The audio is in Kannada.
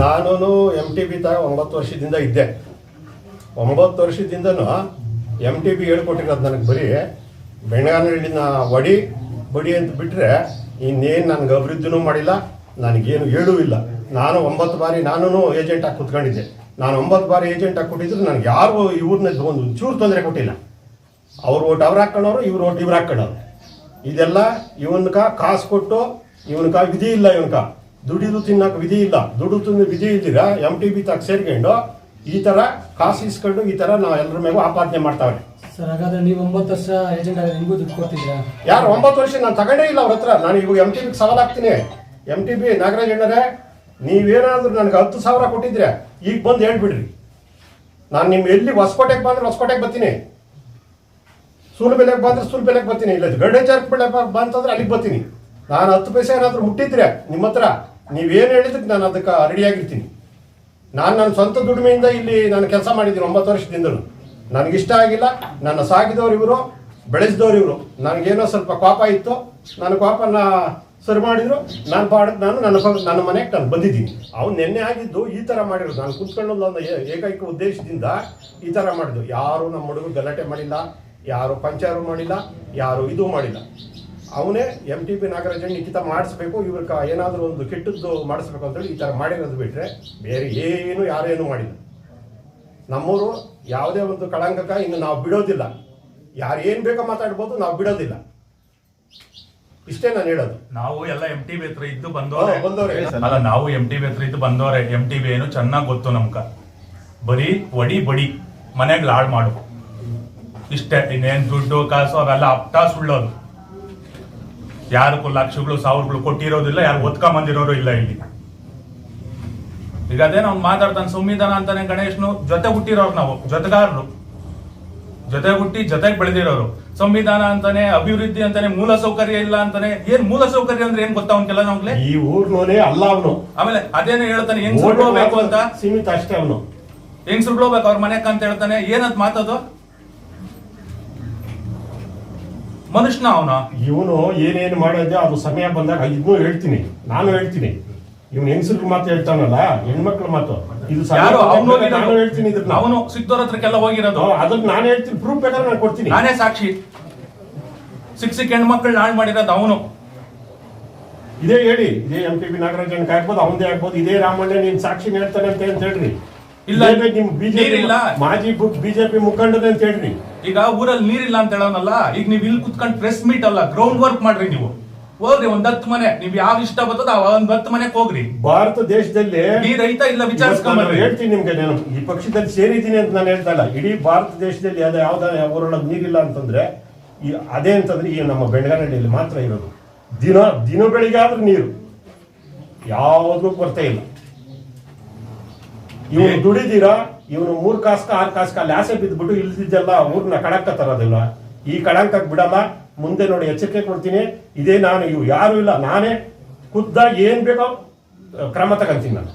ನಾನು ಎಂ ಟಿ ಬಿ ತಾಗ ಒಂಬತ್ತು ವರ್ಷದಿಂದ ಇದ್ದೆ. ಒಂಬತ್ತು ವರ್ಷದಿಂದನೂ ಎಂ ಟಿ ಬಿ ಹೇಳ್ಕೊಟ್ಟಿರೋದು ನನಗೆ ಬರೀ ಬೆಣಗಾನಹಳ್ಳಿನ ವಡಿ, ಬಡಿ ಅಂತ ಬಿಟ್ಟರೆ ಇನ್ನೇನು ನನಗೆ ಅಭಿವೃದ್ಧಿನೂ ಮಾಡಿಲ್ಲ, ನನಗೇನು ಹೇಳೂ ಇಲ್ಲ. ನಾನು ಒಂಬತ್ತು ಬಾರಿ ನಾನು ಏಜೆಂಟ್ ಆಗಿ ಕುತ್ಕೊಂಡಿದ್ದೆ. ನಾನು ಒಂಬತ್ತು ಬಾರಿ ಏಜೆಂಟ್ ಆಗಿ ಕೊಟ್ಟಿದ್ರು ನನಗೆ ಯಾರು ಇವ್ರನ್ನ ಒಂದು ಚೂರು ತೊಂದರೆ ಕೊಟ್ಟಿಲ್ಲ. ಅವ್ರು ಓಟ್ ಅವ್ರು ಹಾಕ್ಕೊಂಡವ್ರು, ಇವ್ರು ಓಟ್ ಇವ್ರು ಹಾಕ್ಕೊಂಡವ್ರು. ಇದೆಲ್ಲ ಇವನ್ಕ ಕಾಸು ಕೊಟ್ಟು, ಇವನ್ಕ ವಿಧಿ ಇಲ್ಲ ಇವನ್ಕ. ದುಡಿದು ತಿನ್ನಕ್ಕೆ ವಿಧಿ ಇಲ್ಲ. ದುಡ್ಡು ತಿನ್ನ ವಿಧಿ ಇದ್ದೀರಾ ಎಂ ಟಿ ಬಿ ತಗ ಸೇರ್ಕೊಂಡು ಈ ಥರ ಕಾಸು ಇಸ್ಕೊಂಡು ಈ ಥರ ನಾವು ಎಲ್ಲರ ಮೇಲೂ ಆಪಾದನೆ ಮಾಡ್ತಾವ್ರೆ. ಸರ್ ಹಾಗಾದ್ರೆ ನೀವು ಒಂಬತ್ತು ವರ್ಷ ಏಜೆಂಟ್ ಆಗಿ ನಿಮಗೂ ದುಡ್ಡು ಕೊಡ್ತಿದ್ದೀರಾ? ಯಾರು ಒಂಬತ್ತು ವರ್ಷ ನಾನು ತಗೊಂಡೇ ಇಲ್ಲ ಅವ್ರ ಹತ್ರ. ನಾನು ಇವಾಗ ಎಂ ಟಿ ಬಿಗೆ ಸವಾಲ್ ಹಾಕ್ತೀನಿ. ಎಂ ಟಿ ಬಿ ನಾಗರಾಜ್ ಅಣ್ಣರೇ ನೀವೇನಾದ್ರೂ ನನಗೆ ಹತ್ತು ಸಾವಿರ ಕೊಟ್ಟಿದ್ರೆ ಈಗ ಬಂದು ಹೇಳ್ಬಿಡ್ರಿ. ನಾನು ನಿಮ್ಮ ಎಲ್ಲಿ ಹೊಸಕೋಟೆಗೆ ಬಂದ್ರೆ ಹೊಸಕೋಟೆಗೆ ಬರ್ತೀನಿ. ಸೂಲು ಬೆಲೆಗೆ ಬಂದ್ರೆ ಸೂಲು ಬೆಲೆಗೆ ಬರ್ತೀನಿ. ಇಲ್ಲ ಗಡ್ಡೆ ಬೆಲೆ ಬೆಳೆ ಬಂತಂದ್ರೆ ಅಲ್ಲಿಗೆ ಬರ್ತೀನಿ. ನಾನು ಹತ್ತು ಪೈಸೆ ಏನಾದರೂ ಮುಟ್ಟಿದ್ರೆ ನಿಮ್ಮ ಹತ್ರ ನೀವೇನು ಹೇಳಿದಕ್ಕೆ ನಾನು ಅದಕ್ಕೆ ರೆಡಿಯಾಗಿರ್ತೀನಿ. ನಾನು ನನ್ನ ಸ್ವಂತ ದುಡಿಮೆಯಿಂದ ಇಲ್ಲಿ ನಾನು ಕೆಲಸ ಮಾಡಿದ್ದೀನಿ ಒಂಬತ್ತು ವರ್ಷದಿಂದಲೂ. ನನಗಿಷ್ಟ ಆಗಿಲ್ಲ, ನನ್ನ ಸಾಕಿದವ್ರು ಇವರು, ಬೆಳೆಸಿದವ್ರು ಇವರು. ನನಗೇನೋ ಸ್ವಲ್ಪ ಕೋಪ ಇತ್ತು ನನ್ನ ಕೋಪನ ಸರಿ ಮಾಡಿದ್ರು, ನಾನು ಪಾಡಕ್ಕೆ ನಾನು ನನ್ನ ನನ್ನ ಮನೆಗೆ ನಾನು ಬಂದಿದ್ದೀನಿ. ಅವ್ನು ನಿನ್ನೆ ಆಗಿದ್ದು ಈ ಥರ ಮಾಡಿರೋದು. ನಾನು ಕುತ್ಕೊಂಡು ಒಂದು ಏಕೈಕ ಉದ್ದೇಶದಿಂದ ಈ ಥರ ಮಾಡಿದ್ದು. ಯಾರು ನಮ್ಮ ಹುಡುಗರು ಗಲಾಟೆ ಮಾಡಿಲ್ಲ, ಯಾರು ಪಂಚಾರು ಮಾಡಿಲ್ಲ, ಯಾರು ಇದು ಮಾಡಿಲ್ಲ. ಅವನೇ ಎಂ ಟಿ ಪಿ ನಾಗರಾಜನ್ ನಿಖಿತ ಮಾಡಿಸ್ಬೇಕು ಇವ್ರ ಏನಾದರೂ ಒಂದು ಕೆಟ್ಟದ್ದು ಮಾಡಿಸ್ಬೇಕು ಅಂತೇಳಿ ಈ ಥರ ಮಾಡಿರೋದು ಬಿಟ್ಟರೆ ಬೇರೆ ಏನು ಯಾರೇನು ಮಾಡಿಲ್ಲ. ನಮ್ಮೂರು ಯಾವುದೇ ಒಂದು ಕಳಂಕಕ ಇನ್ನು ನಾವು ಬಿಡೋದಿಲ್ಲ. ಯಾರು ಏನು ಬೇಕೋ ಮಾತಾಡ್ಬೋದು ನಾವು ಬಿಡೋದಿಲ್ಲ. ಇಷ್ಟೇ ನಾನು ಹೇಳೋದು. ನಾವು ಎಲ್ಲ ಎಂ ಟಿ ಬಿ ಹತ್ರ ಇದ್ದು ಬಂದವ್ರೆ. ಅಲ್ಲ ನಾವು ಎಂ ಟಿ ಬಿ ಹತ್ರ ಇದ್ದು ಬಂದವರೇ. ಎಂ ಟಿ ಬಿ ಏನು ಚೆನ್ನಾಗಿ ಗೊತ್ತು ನಮ್ಕ. ಬರೀ ಒಡಿ ಬಡಿ ಮನೆಗ್ ಲಾಳ್ ಮಾಡು. ಇಷ್ಟೇ. ಇನ್ನೇನ್ ದುಡ್ಡು ಕಾಸು ಅವೆಲ್ಲ ಅಪ್ಟ ಸುಳ್ಳೋದು ಯಾರಿಗೂ ಲಕ್ಷಗಳು ಸಾವಿರಗಳು ಕೊಟ್ಟಿರೋದಿಲ್ಲ ಯಾರು ಒತ್ಕೊಂಬಂದಿರೋರು ಇಲ್ಲ ಇಲ್ಲಿ. ಈಗ ಅದೇ ನಾವು ಮಾತಾಡ್ತಾನೆ ಸಂವಿಧಾನ ಅಂತಾನೆ ಗಣೇಶ್ನು ಜೊತೆ ಹುಟ್ಟಿರೋರು ನಾವು ಜೊತೆಗಾರರು. ಜೊತೆ ಹುಟ್ಟಿ ಜೊತೆಗೆ ಬೆಳೆದಿರೋರು. ಸಂವಿಧಾನ ಅಂತಾನೆ ಅಭಿವೃದ್ಧಿ ಅಂತಾನೆ ಮೂಲ ಸೌಕರ್ಯ ಇಲ್ಲ ಅಂತಾನೆ ಏನ್ ಮೂಲ ಸೌಕರ್ಯ ಅಂದ್ರೆ ಏನ್ ಗೊತ್ತಾ ಅವನ್ಕೆಲ್ಲ ನಮ್ಗೆ ಈ ಊರ್ನೋನೇ ಅಲ್ಲ ಅವನು. ಆಮೇಲೆ ಅದೇನು ಹೇಳ್ತಾನೆ ಹೆಂಗ್ ಸುಳ್ಬೇಕು ಅಂತ? ಸೀಮಿತ ಅಷ್ಟೇ ಅವನು. ಹೆಂಗ್ ಸುಳ್ಬೇಕು ಅವ್ರ ಮನೆಕ್ ಅಂತ ಹೇಳ್ತಾನೆ ಏನಂತ ಮಾತದು? ಮನುಷ್ಯನ ಅವನ. ಇವನು ಏನೇನು ಮಾಡಿದೆ ಅದು ಸಮಯ ಬಂದಾಗ ಇದನ್ನೂ ಹೇಳ್ತೀನಿ. ನಾನು ಹೇಳ್ತೀನಿ. ಇವನು ಹೆಂಗಸ್ರ ಮಾತು ಹೇಳ್ತಾನಲ್ಲ ಹೆಣ್ಮಕ್ಳ ಮಾತು. ಇದು ಯಾರು? ನಾನು ಹೇಳ್ತೀನಿ ಇದನ್ನ. ಅವನು ಸಿಕ್ತೋರ್ ಹತ್ರಕ್ಕೆಲ್ಲ ಹೋಗಿರೋದು. ಅದಕ್ಕೆ ನಾನು ಹೇಳ್ತೀನಿ. ಪ್ರೂಫ್ ಬೇಕಾದ್ರೆ ನಾನು ಕೊಡ್ತೀನಿ. ನಾನೇ ಸಾಕ್ಷಿ. ಸಿಕ್ ಸಿಕ್ ಹೆಣ್ಮಕ್ಳು ನಾಳೆ ಮಾಡಿರೋದು ಅವನು. ಇದೇ ಹೇಳಿ. ಇದೇ ಎಂ ಪಿ ಬಿ ನಾಗರಾಜನ್ ಆಗ್ಬೋದು ಅವಂದೇ ಆಗ್ಬೋದು. ಇದೇ ರಾಮಣ್ಣ ನೀನ್ ಸಾಕ್ಷಿ ಹೇಳ್ತಾನೆ ಅಂತ ಹೇಳ್ರಿ. ಇಲ್ಲ, ನಿಮ್ ಬಿಜೆಪಿ. ಮಾಜಿ ಬಿಜೆಪಿ ಮುಖಂಡದ ಅಂತ ಹೇಳ್ರಿ. ಈಗ ಊರಲ್ಲಿ ನೀರಿಲ್ಲ ಅಂತ ಹೇಳೋನಲ್ಲ ಈಗ ನೀವು ಇಲ್ಲಿ ಕುತ್ಕೊಂಡು ಪ್ರೆಸ್ ಮೀಟ್ ಅಲ್ಲ ಗ್ರೌಂಡ್ ವರ್ಕ್ ಮಾಡ್ರಿ ನೀವು. ಹೋಗ್ರಿ ಒಂದ್ ಹತ್ತು ಮನೆ. ನೀವ್ ಯಾವ ಇಷ್ಟ ಬರ್ತದ ಒಂದ್ ಹತ್ತು ಮನೆಗೆ ಹೋಗ್ರಿ. ಭಾರತ ದೇಶದಲ್ಲಿ ಈ ರೈತ ಇಲ್ಲ ವಿಚಾರಿಸ್ಕೊಂಡ್ರಿ ಹೇಳ್ತೀನಿ ನಿಮ್ಗೆ ನಾನು. ಈ ಪಕ್ಷದಲ್ಲಿ ಸೇರಿದ್ದೀನಿ ಅಂತ ನಾನು ಹೇಳ್ತಾ ಇಲ್ಲ. ಇಡೀ ಭಾರತ ದೇಶದಲ್ಲಿ ಅದೇ ಯಾವ್ದ ಊರೊಳಗೆ ನೀರಿಲ್ಲ ಅಂತಂದ್ರೆ ಈ ಅದೇ ಅಂತಂದ್ರೆ ಈ ನಮ್ಮ ಬೆಳಗಾನಹಳ್ಳಿಯಲ್ಲಿ ಮಾತ್ರ ಇರೋದು. ದಿನ ದಿನ ಬೆಳಿಗ್ಗೆ ಆದ್ರೂ ನೀರು. ಯಾವುದಕ್ಕೂ ಕೊರತೆ ಇಲ್ಲ. ಇವ್ರು ದುಡಿದೀರಾ? ಇವನು ಮೂರ್ ಕಾಸ್ಕ ಆರ್ ಕಾಸ್ಕ ಅಲ್ಲಿ ಆಸೆ ಬಿದ್ದುಬಿಟ್ಟು ಇಲ್ದಿದ್ದೆಲ್ಲ ಊರ್ನ ಕಡಂಕ ತರೋದಿಲ್ಲ. ಈ ಕಡಂಕಕ್ಕೆ ಬಿಡಲ್ಲ ಮುಂದೆ ನೋಡಿ ಎಚ್ಚರಿಕೆ ಕೊಡ್ತೀನಿ. ಇದೇ ನಾನು ಇವು ಯಾರು ಇಲ್ಲ, ನಾನೇ ಖುದ್ದಾಗಿ ಏನ್ ಬೇಕೋ, ಕ್ರಮ ತಗೊಂತೀನಿ ನಾನು.